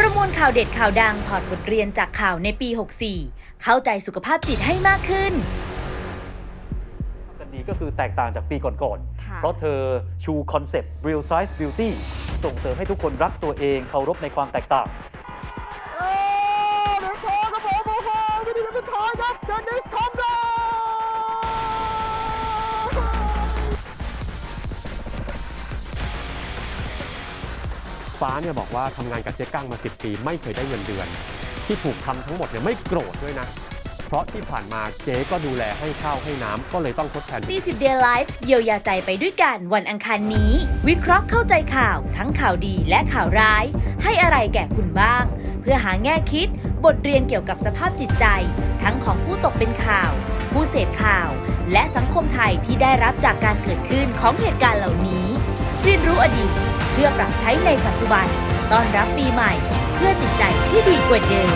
ประมวลข่าวเด็ดข่าวดังถอดบทเรียนจากข่าวในปี 64 เข้าใจสุขภาพจิตให้มากขึ้น กันดีก็คือแตกต่างจากปีก่อนค่ะๆเพราะเธอชูคอนเซปต์ real size beauty ส่งเสริมให้ทุกคนรักตัวเองเคารพในความแตกต่าง ฟ้าเนี่ยบอกว่าทำงานกับเจ๊กั้งมา 10 ปี ไม่เคยได้เงินเดือน ที่ถูกทำทั้งหมดเนี่ยไม่โกรธด้วยนะ เพราะที่ผ่านมาเจ๊ก็ดูแลให้ข้าวให้น้ำก็เลยต้องทดแทน40 Day Life เยียวยาใจไปด้วยกันวันอังคารนี้ วิเคราะห์เข้าใจข่าวทั้งข่าวดีและข่าวร้าย ให้อะไรแก่คุณบ้าง เพื่อหาแง่คิด บทเรียนเกี่ยวกับสภาพจิตใจ ทั้งของผู้ตกเป็นข่าว ผู้เสพข่าว และสังคมไทยที่ได้รับจากการเกิดขึ้นของเหตุการณ์เหล่านี้ เรียนรู้อดีตเพื่อปรับใช้ในปัจจุบันต้อนรับปีใหม่ เพื่อจิตใจที่ดีกว่าเดิม